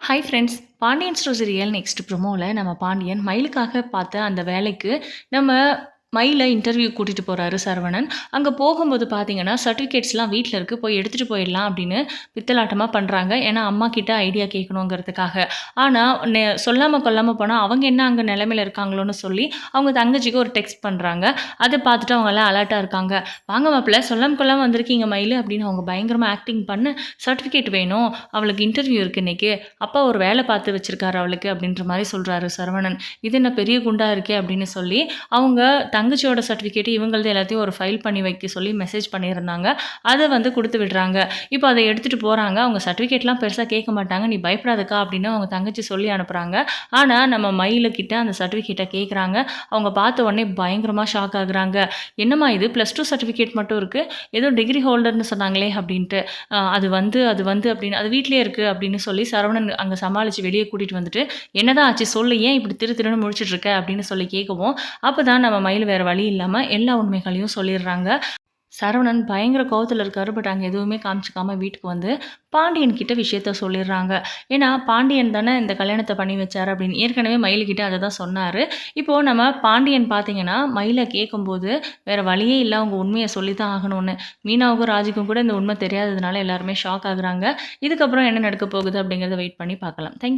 Hi friends Pandian stores real next ப்ரொமோவில் நம்ம பாண்டியன் மயிலுக்காக பார்த்த அந்த வேலைக்கு நம்ம மயிலை இன்டர்வியூ கூட்டிகிட்டு போகிறாரு சரவணன். அங்கே போகும்போது பார்த்தீங்கன்னா சர்டிஃபிகேட்ஸ்லாம் வீட்டில் இருக்குது போய் எடுத்துகிட்டு போயிடலாம் அப்படின்னு பித்தலாட்டமாக பண்ணுறாங்க ஏன்னா அம்மா கிட்ட ஐடியா கேட்கணுங்கிறதுக்காக. ஆனால் நெ சொல்லாமல் கொல்லாமல் போனால் அவங்க என்ன அங்கே நிலைமையில இருக்காங்களோன்னு சொல்லி அவங்க தங்கச்சிக்கு ஒரு டெக்ஸ்ட் பண்ணுறாங்க அதை பார்த்துட்டு அவங்க எல்லாம் அலர்ட்டாக இருக்காங்க. வாங்க மாப்பிள்ள சொல்லாமல் கொல்லாமல் வந்திருக்கீங்க மயில் அப்படின்னு அவங்க பயங்கரமாக ஆக்டிங் பண்ண. சர்டிஃபிகேட் வேணும். அவளுக்கு இன்டர்வியூ இருக்குது இன்றைக்கி அப்பா ஒரு வேலை பார்த்து வச்சிருக்காரு அவளுக்கு அப்படின்ற மாதிரி சொல்கிறாரு சரவணன். இது என்ன பெரிய குண்டா இருக்கே அப்படின்னு சொல்லி அவங்க தங்கச்சியோட சர்டிஃபிகேட் இவங்களது எல்லாத்தையும் ஒரு ஃபைல் பண்ணி வைக்க சொல்லி மெசேஜ் பண்ணியிருந்தாங்க. அதை வந்து கொடுத்து விடுறாங்க. இப்போ அதை எடுத்துகிட்டு போகிறாங்க அவங்க சர்டிஃபிகேட்லாம் பெருசாக கேட்க மாட்டாங்க. நீ பயப்படாதக்கா அப்படின்னு அவங்க தங்கச்சி சொல்லி அனுப்புகிறாங்க ஆனால் நம்ம மயிலுக்கிட்ட அந்த சர்டிஃபிகேட்டை கேட்குறாங்க அவங்க பார்த்த உடனே பயங்கரமாக ஷாக் ஆகுறாங்க. என்னம்மா இது? ப்ளஸ் டூ சர்டிஃபிகேட் மட்டும் இருக்குது ஏதோ டிகிரி ஹோல்டர்னு சொன்னாங்களே அப்படின்ட்டு. அது வந்து அது வந்து அப்படின்னு அது வீட்லேயே இருக்குது அப்படின்னு சொல்லி சரவணன் அங்கே சமாளித்து வெளியே கூட்டிகிட்டு வந்துட்டு என்னதான் ஆச்சு? சொல்லு ஏன் இப்படி திரு திருன்னு முடிச்சிட்டு இருக்க அப்படின்னு சொல்லி கேட்கவும் அப்போ தான் நம்ம மயில் வேறு வழி இல்லாமல் எல்லா உண்மைகளையும் சொல்லிடுறாங்க. சரவணன் பயங்கர கோவத்தில் இருக்காரு பட் அங்கே எதுவுமே காமிச்சிக்காம வீட்டுக்கு வந்து பாண்டியன் கிட்ட விஷயத்த சொல்லிடுறாங்க. ஏன்னா பாண்டியன் தானே இந்த கல்யாணத்தை பண்ணி வச்சார் அப்படின்னு ஏற்கனவே மயிலுக்கிட்ட அதை தான் சொன்னார். இப்போது நம்ம பாண்டியன் பார்த்தீங்கன்னா மயிலை கேட்கும்போது வேறு வழியே இல்லை அவங்க உண்மையை சொல்லி தான் ஆகணும்னு. மீனாவுக்கும் ராஜுக்கும் கூட இந்த உண்மை தெரியாததுனால எல்லாருமே ஷாக் ஆகுறாங்க. இதுக்கப்புறம் என்ன நடக்க போகுது அப்படிங்கிறத வெயிட் பண்ணி பார்க்கலாம். தேங்க்